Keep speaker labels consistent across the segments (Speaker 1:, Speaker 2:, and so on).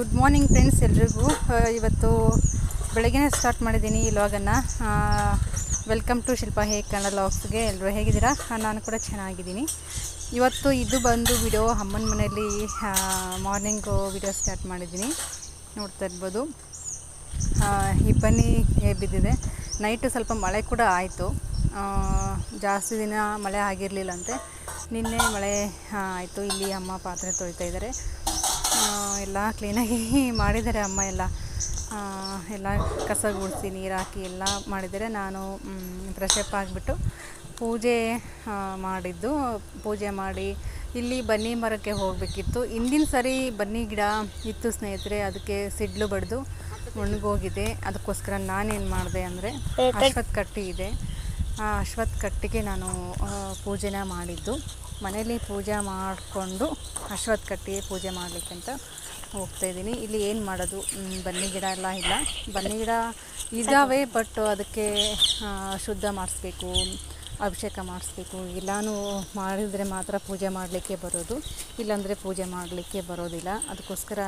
Speaker 1: Good morning friends ಎಲ್ರಿಗೂ. ಇವತ್ತು ಬೆಳಗ್ಗೆ ಸ್ಟಾರ್ಟ್ ಮಾಡಿದ್ದೀನಿ ಈ ಲಾಗನ್ನು ವೆಲ್ಕಮ್ ಟು ಶಿಲ್ಪಾ ಹೇಗೆ ಕನ್ನಡ ಲಾಗ್ಸ್ಗೆ ಎಲ್ಲರೂ ಹೇಗಿದ್ದೀರಾ? ನಾನು ಕೂಡ ಚೆನ್ನಾಗಿದ್ದೀನಿ. ಇವತ್ತು ಇದು ಬಂದು ವಿಡಿಯೋ ಅಮ್ಮನ ಮನೆಯಲ್ಲಿ ಮಾರ್ನಿಂಗು ವಿಡಿಯೋ ಸ್ಟಾರ್ಟ್ ಮಾಡಿದ್ದೀನಿ. ನೋಡ್ತಾ ಇರ್ಬೋದು. ಇಬ್ಬನಿ ಬಿದ್ದಿದೆ. ನೈಟು ಸ್ವಲ್ಪ ಮಳೆ ಕೂಡ ಆಯಿತು. ಜಾಸ್ತಿ ದಿನ ಮಳೆ ಆಗಿರಲಿಲ್ಲಂತೆ ನಿನ್ನೆ ಮಳೆ ಆಯಿತು. ಇಲ್ಲಿ ಅಮ್ಮ ಪಾತ್ರೆ ತೊಳಿತಾ ಇದ್ದಾರೆ. ಎಲ್ಲ ಕ್ಲೀನಾಗಿ ಮಾಡಿದ್ದಾರೆ ಅಮ್ಮ ಎಲ್ಲ. ಎಲ್ಲ ಕಸ ಗುಡಿಸಿ ನೀರು ಹಾಕಿ ಎಲ್ಲ ಮಾಡಿದರೆ ನಾನು ಫ್ರೆಶಪ್ ಆಗಿಬಿಟ್ಟು ಪೂಜೆ ಮಾಡಿದ್ದು. ಪೂಜೆ ಮಾಡಿ ಇಲ್ಲಿ ಬನ್ನಿ ಮರಕ್ಕೆ ಹೋಗಬೇಕಿತ್ತು. ಹಿಂದಿನ ಸರಿ ಬನ್ನಿ ಗಿಡ ಇತ್ತು ಸ್ನೇಹಿತರೆ ಅದಕ್ಕೆ ಸಿಡ್ಲು ಬಡಿದು ಒಣಗೋಗಿದೆ. ಅದಕ್ಕೋಸ್ಕರ ನಾನೇನು ಮಾಡಿದೆ ಅಂದರೆ ಅಶ್ವತ್ ಕಟ್ಟಿ ಇದೆ. ಆ ಅಶ್ವತ್ ಕಟ್ಟಿಗೆ ನಾನು ಪೂಜೆನ ಮಾಡಿದ್ದು. ಮನೇಲಿ ಪೂಜೆ ಮಾಡಿಕೊಂಡು ಅಶ್ವತ್ಥ ಕಟ್ಟಿ ಪೂಜೆ ಮಾಡಲಿಕ್ಕೆ ಅಂತ ಹೋಗ್ತಾಯಿದ್ದೀನಿ ಇಲ್ಲಿ ಏನು ಮಾಡೋದು? ಬನ್ನಿ ಗಿಡ ಎಲ್ಲ ಇಲ್ಲ. ಬನ್ನಿ ಗಿಡ ಇದ್ದಾವೆ ಬಟ್ ಅದಕ್ಕೆ ಶುದ್ಧ ಮಾಡಿಸ್ಬೇಕು ಅಭಿಷೇಕ ಮಾಡಿಸ್ಬೇಕು. ಎಲ್ಲನೂ ಮಾಡಿದರೆ ಮಾತ್ರ ಪೂಜೆ ಮಾಡಲಿಕ್ಕೆ ಬರೋದು. ಇಲ್ಲಾಂದರೆ ಪೂಜೆ ಮಾಡಲಿಕ್ಕೆ ಬರೋದಿಲ್ಲ. ಅದಕ್ಕೋಸ್ಕರ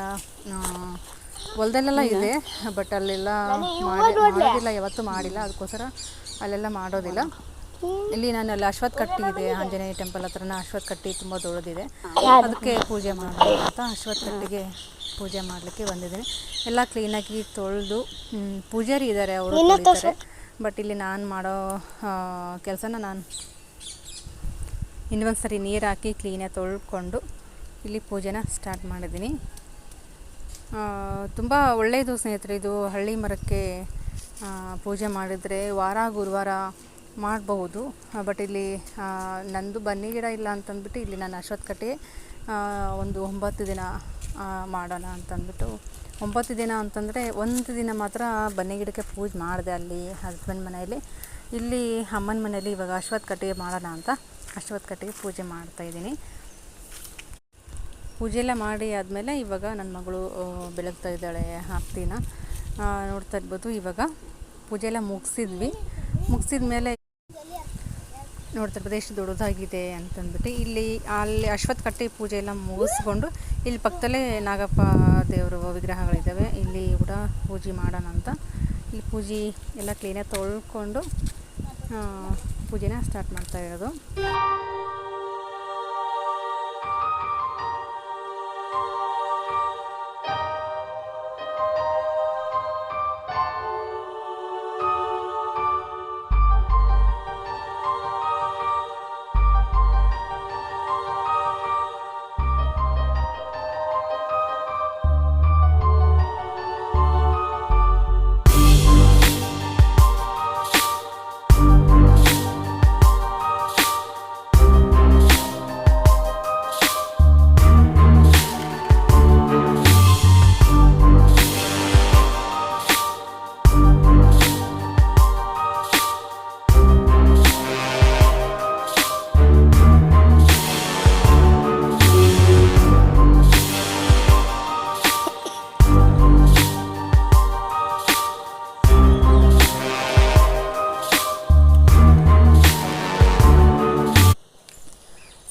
Speaker 1: ಹೊಲದಲ್ಲೆಲ್ಲ ಇದೆ ಬಟ್ ಅಲ್ಲೆಲ್ಲ ಮಾಡಿ ಮಾಡೋದಿಲ್ಲ ಯಾವತ್ತೂ ಮಾಡಿಲ್ಲ. ಅದಕ್ಕೋಸ್ಕರ ಅಲ್ಲೆಲ್ಲ ಮಾಡೋದಿಲ್ಲ. ಇಲ್ಲಿ ನಾನು ಅಲ್ಲಿ ಅಶ್ವತ್ ಕಟ್ಟಿ ಇದೆ ಆಂಜನೇಯ ಟೆಂಪಲ್ ಹತ್ರನ ಅಶ್ವತ್ ಕಟ್ಟಿ ತುಂಬ ದೊಡ್ಡದಿದೆ. ಅದಕ್ಕೆ ಪೂಜೆ ಮಾಡೋಣ ಅಂತ ಅಶ್ವತ್ ಕಟ್ಟಿಗೆ ಪೂಜೆ ಮಾಡಲಿಕ್ಕೆ ಬಂದಿದ್ದೀನಿ. ಎಲ್ಲ ಕ್ಲೀನಾಗಿ ತೊಳೆದು ಪೂಜಾರಿ ಇದ್ದಾರೆ ಅವರು ತೊಳಿತಾರೆ. ಬಟ್ ಇಲ್ಲಿ ನಾನು ಮಾಡೋ ಕೆಲಸನ ನಾನು ಇನ್ನೊಂದು ಸರಿ ನೀರು ಹಾಕಿ ಕ್ಲೀನಾಗಿ ತೊಳ್ಕೊಂಡು ಇಲ್ಲಿ ಪೂಜೆನ ಸ್ಟಾರ್ಟ್ ಮಾಡಿದ್ದೀನಿ. ತುಂಬ ಒಳ್ಳೆಯದು ಸ್ನೇಹಿತರೆ ಇದು ಹಳ್ಳಿ ಮರಕ್ಕೆ ಪೂಜೆ ಮಾಡಿದರೆ ವಾರ ಗುರುವಾರ ಮಾಡಬಹುದು. ಬಟ್ ಇಲ್ಲಿ ನಂದು ಬನ್ನಿ ಗಿಡ ಇಲ್ಲ ಅಂತಂದ್ಬಿಟ್ಟು ಇಲ್ಲಿ ನಾನು ಅಶ್ವತ್ಥಕಟ್ಟೆ ಒಂದು ಒಂಬತ್ತು ದಿನ ಮಾಡೋಣ ಅಂತಂದ್ಬಿಟ್ಟು. ಒಂಬತ್ತು ದಿನ ಅಂತಂದರೆ ಒಂದು ದಿನ ಮಾತ್ರ ಬನ್ನಿ ಗಿಡಕ್ಕೆ ಪೂಜೆ ಮಾಡಿದೆ ಅಲ್ಲಿ ಹಸ್ಬೆಂಡ್ ಮನೆಯಲ್ಲಿ. ಇಲ್ಲಿ ಅಮ್ಮನ ಮನೆಯಲ್ಲಿ ಇವಾಗ ಅಶ್ವತ್ ಕಟ್ಟಿಗೆ ಮಾಡೋಣ ಅಂತ ಅಶ್ವತ್ಥ ಕಟ್ಟಿಗೆ ಪೂಜೆ ಮಾಡ್ತಾಯಿದ್ದೀನಿ ಪೂಜೆ ಎಲ್ಲ ಮಾಡಿ ಆದಮೇಲೆ ಇವಾಗ ನನ್ನ ಮಗಳು ಬೆಳಗ್ತಾ ಇದ್ದಾಳೆ ಹತ್ತಿನ. ನೋಡ್ತಾ ಇರ್ಬೋದು ಇವಾಗ. ಪೂಜೆ ಎಲ್ಲ ಮುಗಿಸಿದ್ವಿ. ಮುಗಿಸಿದ ಮೇಲೆ ನೋಡ್ತಾ ಪ್ರದೇಶ ದೊಡ್ಡದಾಗಿದೆ ಅಂತಂದ್ಬಿಟ್ಟು ಇಲ್ಲಿ ಅಲ್ಲಿ ಅಶ್ವತ್ಥ ಕಟ್ಟೆ ಪೂಜೆ ಎಲ್ಲ ಮುಗಿಸ್ಕೊಂಡು ಇಲ್ಲಿ ಪಕ್ಕದಲ್ಲೇ ನಾಗಪ್ಪ ದೇವರು ವಿಗ್ರಹಗಳಿದ್ದಾವೆ. ಇಲ್ಲಿ ಕೂಡ ಪೂಜೆ ಮಾಡೋಣ ಅಂತ. ಇಲ್ಲಿ ಪೂಜೆ ಎಲ್ಲ ಕ್ಲೀನಾಗಿ ತೊಳ್ಕೊಂಡು ಪೂಜೆನ ಸ್ಟಾರ್ಟ್ ಮಾಡ್ತಾ ಇರೋದು.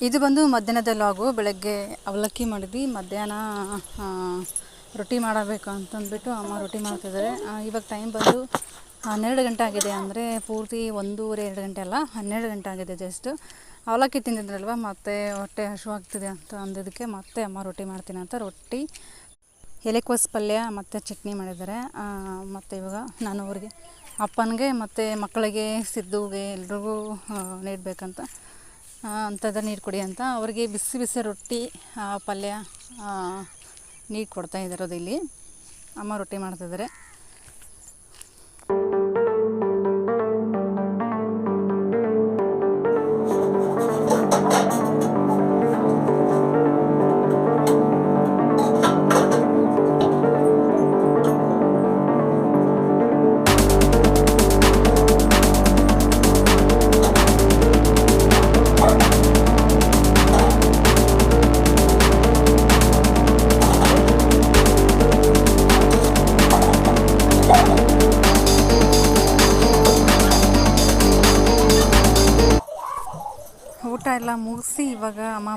Speaker 1: ಇದು ಬಂದು ಮಧ್ಯಾಹ್ನದ ಲಾಗು, ಬೆಳಗ್ಗೆ ಅವಲಕ್ಕಿ ಮಾಡಿದ್ವಿ. ಮಧ್ಯಾಹ್ನ ರೊಟ್ಟಿ ಮಾಡಬೇಕು ಅಂತಂದ್ಬಿಟ್ಟು ಅಮ್ಮ ರೊಟ್ಟಿ ಮಾಡ್ತಿದ್ದಾರೆ. ಇವಾಗ ಟೈಮ್ ಬಂದು ಹನ್ನೆರಡು ಗಂಟೆ ಆಗಿದೆ ಅಂದರೆ ಪೂರ್ತಿ ಒಂದೂವರೆ, ಎರಡು ಗಂಟೆ ಅಲ್ಲ, ಹನ್ನೆರಡು ಗಂಟೆ ಆಗಿದೆ ಜಸ್ಟ್ ಅವಲಕ್ಕಿ ತಿಂದಿದ್ರಲ್ವ? ಮತ್ತೆ ಹೊಟ್ಟೆ ಹಸಿವಾಗ್ತಿದೆ ಅಂತ ಅಂದಿದ್ದಕ್ಕೆ ಮತ್ತೆ ಅಮ್ಮ ರೊಟ್ಟಿ ಮಾಡ್ತೀನಿ ಅಂತ ರೊಟ್ಟಿ, ಎಲೆಕೋಸು ಪಲ್ಯ ಮತ್ತು ಚಟ್ನಿ ಮಾಡಿದ್ದಾರೆ. ಮತ್ತು ಇವಾಗ ನಾನು ಅವ್ರಿಗೆ ಅಪ್ಪನಿಗೆ ಮತ್ತು ಮಕ್ಕಳಿಗೆ, ಸಿದ್ದುಗೆ ಎಲ್ರಿಗೂ ನೀಡಬೇಕಂತ ಅಂಥದ್ದು ನೀರು ಕೊಡಿ ಅಂತ ಅವರಿಗೆ ಬಿಸಿ ಬಿಸಿ ರೊಟ್ಟಿ ಪಲ್ಯ ನೀರು ಕೊಡ್ತಾ ಇದ್ದಾರೋದು ಇಲ್ಲಿ. ಅಮ್ಮ ರೊಟ್ಟಿ ಮಾಡ್ತಿದ್ದಾರೆ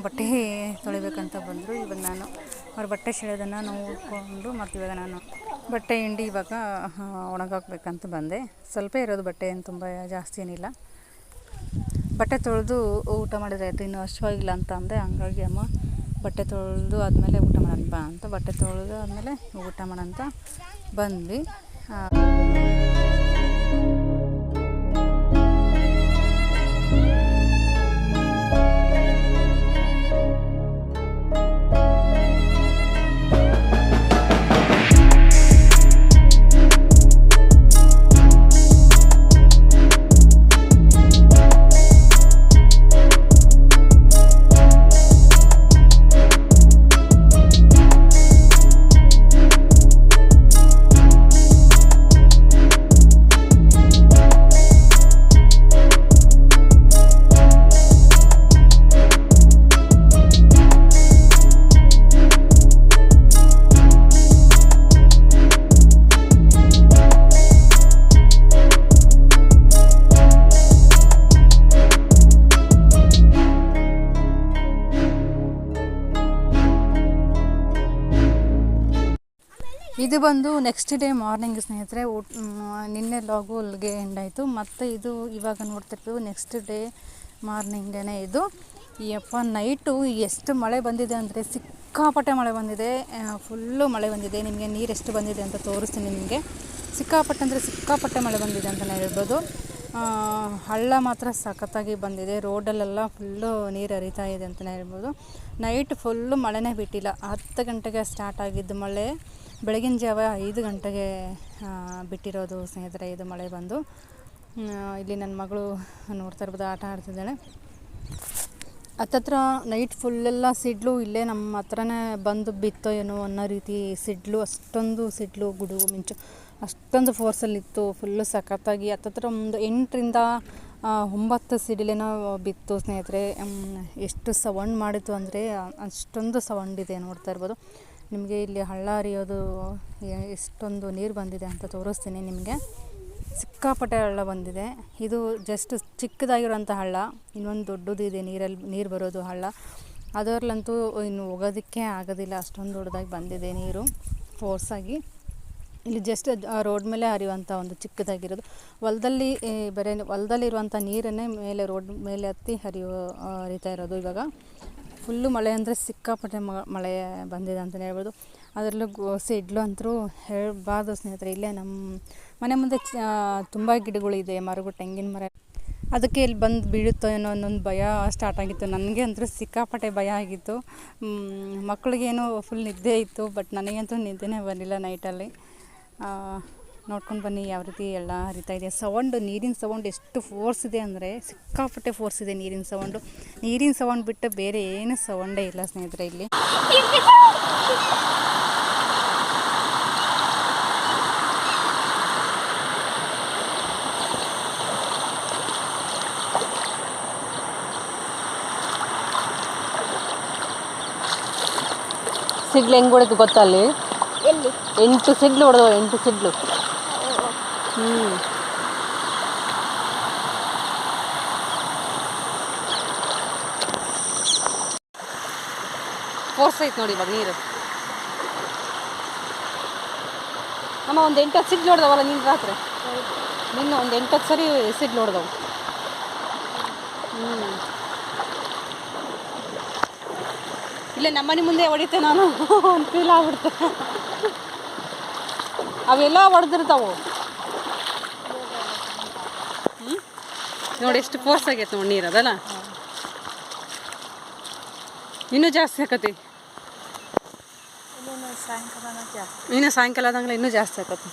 Speaker 1: ಬಟ್ಟೆ ತೊಳಿಬೇಕಂತ ಬಂದರು. ಇವಾಗ ನಾನು ಅವ್ರ ಬಟ್ಟೆ ಸೆಳೆಯೋದನ್ನು ನೋಡಿಕೊಂಡು ಮತ್ತು ಇವಾಗ ನಾನು ಬಟ್ಟೆ ಹಿಂಡಿ ಇವಾಗ ಒಣಗಾಕ್ಬೇಕಂತ ಬಂದೆ. ಸ್ವಲ್ಪ ಇರೋದು ಬಟ್ಟೆ ಏನು ತುಂಬ ಜಾಸ್ತಿ ಏನಿಲ್ಲ. ಬಟ್ಟೆ ತೊಳೆದು ಊಟ ಮಾಡಿದ್ರೆ ಆಯಿತು, ಇನ್ನೂ ಹಶ್ವಾಗಿಲ್ಲ ಅಂತ ಅಂದೆ. ಹಂಗಾಗಿ ಅಮ್ಮ ಬಟ್ಟೆ ತೊಳೆದು ಆದಮೇಲೆ ಊಟ ಮಾಡೋಣ ಬಾ ಅಂತ ಬಟ್ಟೆ ತೊಳೆದು ಆದಮೇಲೆ ಊಟ ಮಾಡೋಂತ ಬಂದ್ವಿ. ಇದು ಬಂದು ನೆಕ್ಸ್ಟ್ ಡೇ ಮಾರ್ನಿಂಗ್ ಸ್ನೇಹಿತರೆ, ಊಟ ನಿನ್ನೆ ಲಾಗು ಅಲ್ಲಿಗೆ ಎಂಡ್ ಆಯಿತು. ಮತ್ತು ಇದು ಇವಾಗ ನೋಡ್ತಿರ್ತೀವಿ ನೆಕ್ಸ್ಟ್ ಡೇ ಮಾರ್ನಿಂಗೇ ಇದು. ಯಪ್ಪ ನೈಟು ಎಷ್ಟು ಮಳೆ ಬಂದಿದೆ ಅಂದರೆ ಸಿಕ್ಕಾಪಟ್ಟೆ ಮಳೆ ಬಂದಿದೆ. ಫುಲ್ಲು ಮಳೆ ಬಂದಿದೆ. ನಿಮಗೆ ನೀರು ಎಷ್ಟು ಬಂದಿದೆ ಅಂತ ತೋರಿಸ್ತೀನಿ ನಿಮಗೆ. ಸಿಕ್ಕಾಪಟ್ಟೆ ಅಂದರೆ ಸಿಕ್ಕಾಪಟ್ಟೆ ಮಳೆ ಬಂದಿದೆ ಅಂತಲೇ ಹೇಳ್ಬೋದು. ಹಳ್ಳ ಮಾತ್ರ ಸಖತ್ತಾಗಿ ಬಂದಿದೆ. ರೋಡಲ್ಲೆಲ್ಲ ಫುಲ್ಲು ನೀರು ಹರಿತಾ ಇದೆ ಅಂತಲೇ ಹೇಳ್ಬೋದು. ನೈಟ್ ಫುಲ್ಲು ಮಳೆನೇ ಬಿಟ್ಟಿಲ್ಲ. ಹತ್ತು ಗಂಟೆಗೆ ಸ್ಟಾರ್ಟ್ ಆಗಿದ್ದು ಮಳೆ. ಬೆಳಗಿನ ಜಾವ ಐದು ಗಂಟೆಗೆ ಬಿಟ್ಟಿರೋದು ಸ್ನೇಹಿತರೆ, ಇದು ಮಳೆ ಬಂದು. ಇಲ್ಲಿ ನನ್ನ ಮಗಳು ನೋಡ್ತಾ ಇರ್ಬೋದು ಆಟ ಆಡ್ತಿದ್ದಾಳೆ. ಹತ್ತತ್ರ ನೈಟ್ ಫುಲ್ಲೆಲ್ಲ ಸಿಡ್ಲು ಇಲ್ಲೇ ನಮ್ಮ ಹತ್ರನೇ ಬಂದು ಬಿತ್ತೋ ಏನೋ ಅನ್ನೋ ರೀತಿ ಸಿಡ್ಲು, ಅಷ್ಟೊಂದು ಸಿಡ್ಲು ಗುಡುಗು ಮಿಂಚು, ಅಷ್ಟೊಂದು ಫೋರ್ಸಲ್ಲಿತ್ತು ಫುಲ್ಲು ಸಖತ್ತಾಗಿ. ಹತ್ತತ್ರ ಒಂದು ಎಂಟರಿಂದ ಒಂಬತ್ತು ಸಿಡಿಲೇನೋ ಬಿತ್ತು ಸ್ನೇಹಿತರೆ. ಎಷ್ಟು ಸೌಂಡ್ ಮಾಡಿತ್ತು ಅಂದರೆ ಅಷ್ಟೊಂದು ಸೌಂಡ್ ಇದೆ ನೋಡ್ತಾ ಇರ್ಬೋದು ನಿಮಗೆ ಇಲ್ಲಿ ಹಳ್ಳ ಹರಿಯೋದು ಎಷ್ಟೊಂದು ನೀರು ಬಂದಿದೆ ಅಂತ ತೋರಿಸ್ತೀನಿ ನಿಮಗೆ. ಸಿಕ್ಕಾಪಟ್ಟೆ ಹಳ್ಳ ಬಂದಿದೆ. ಇದು ಜಸ್ಟ್ ಚಿಕ್ಕದಾಗಿರುವಂಥ ಹಳ್ಳ. ಇನ್ನೊಂದು ದೊಡ್ಡದಿದೆ ನೀರಲ್ಲಿ ನೀರು ಬರೋದು ಹಳ್ಳ. ಅದರಲ್ಲಂತೂ ಇನ್ನು ಹೋಗೋದಕ್ಕೆ ಆಗೋದಿಲ್ಲ, ಅಷ್ಟೊಂದು ದೊಡ್ಡದಾಗಿ ಬಂದಿದೆ ನೀರು ಫೋರ್ಸಾಗಿ ಇಲ್ಲಿ ಜಸ್ಟ್ ರೋಡ್ ಮೇಲೆ ಹರಿಯುವಂಥ ಒಂದು ಚಿಕ್ಕದಾಗಿರೋದು. ಹೊಲದಲ್ಲಿ ಬರೀ ಹೊಲದಲ್ಲಿರುವಂಥ ನೀರನ್ನೇ ಮೇಲೆ ರೋಡ್ ಮೇಲೆ ಹತ್ತಿ ಹರಿಯೋ ಹರಿತಾ ಇರೋದು ಇವಾಗ. ಫುಲ್ಲು ಮಳೆ ಅಂದರೆ ಸಿಕ್ಕಾಪಟ್ಟೆ ಮಳೆ ಬಂದಿದೆ ಅಂತಲೇ ಹೇಳ್ಬೋದು. ಅದರಲ್ಲೂ ಗೋ, ಸಿಡ್ಲು ಅಂತರೂ ಹೇಳಬಾರ್ದು ಸ್ನೇಹಿತರೆ. ಇಲ್ಲೇ ನಮ್ಮ ಮನೆ ಮುಂದೆ ತುಂಬ ಗಿಡಗಳಿದೆ, ಮರಗಳು, ತೆಂಗಿನ ಮರ. ಅದಕ್ಕೆ ಇಲ್ಲಿ ಬಂದು ಬೀಳುತ್ತೋ ಏನೋ ಅನ್ನೊಂದು ಭಯ ಸ್ಟಾರ್ಟ್ ಆಗಿತ್ತು. ನನಗೆ ಅಂತೂ ಸಿಕ್ಕಾಪಟ್ಟೆ ಭಯ ಆಗಿತ್ತು. ಮಕ್ಕಳಿಗೇನೋ ಫುಲ್ ನಿದ್ದೆ ಇತ್ತು ಬಟ್ ನನಗಂತೂ ನಿದ್ದೆನೇ ಬರಲಿಲ್ಲ ನೈಟಲ್ಲಿ ನೋಡ್ಕೊಂಡು ಬನ್ನಿ ಯಾವ ರೀತಿ ಎಲ್ಲ ಹರಿತಾ ಇದೆ. ಸೌಂಡ್ ನೀರಿನ ಸೌಂಡ್ ಎಷ್ಟು ಫೋರ್ಸ್ ಇದೆ ಅಂದರೆ ಸಿಕ್ಕಾಪಟ್ಟೆ ಫೋರ್ಸ್ ಇದೆ ನೀರಿನ ಸೌಂಡು ನೀರಿನ ಸೌಂಡ್ ಬಿಟ್ಟು ಬೇರೆ ಏನು ಸೌಂಡೇ ಇಲ್ಲ ಸ್ನೇಹಿತರೆ ಇಲ್ಲಿ.
Speaker 2: ಸಿಗ್ಲು ಹೆಂಗ್ ಹೊಡೆದು
Speaker 3: ಗೊತ್ತಲ್ಲಿ
Speaker 2: ಎಂಟು ಸಿಡ್ಲು ಹೊಡೆದು ಎಂಟು ಸಿಡ್ಲು ಹ್ಞೂ ಫೋರ್ಸ್ ನೋಡಿ ಇವಾಗ ನೀರು. ನಮ್ಮ ಒಂದು ಎಂಟು ಹತ್ತು ಸಿಡ್ಲು ನೋಡ್ದವಲ್ಲ ನಿನ್ನ ರಾತ್ರಿ? ನಿನ್ನ ಒಂದು ಎಂಟು ಹತ್ತು ಸರಿ ಸಿಡ್ಲು ನೋಡ್ದವು. ಹ್ಞೂ ಇಲ್ಲೇ ನಮ್ಮನೆ ಮುಂದೆ ಹೊಡಿತೆ ನಾನು ಫೀಲ್ ಆಗ್ಬಿಡ್ತೆ ಅವೆಲ್ಲ ಹೊಡೆದಿರ್ತಾವು. ನೋಡಿ ಎಷ್ಟು ಫೋರ್ಸ್ ಆಗೈತೆ ನೋಡಿ ನೀರು ಅದಲ್ಲ. ಇನ್ನೂ ಜಾಸ್ತಿ
Speaker 3: ಹಾಕತಿ
Speaker 2: ಇನ್ನೂ ಸಾಯಂಕಾಲ ಆದಂಗೆಲ್ಲ ಇನ್ನೂ ಜಾಸ್ತಿ ಆಕತಿ.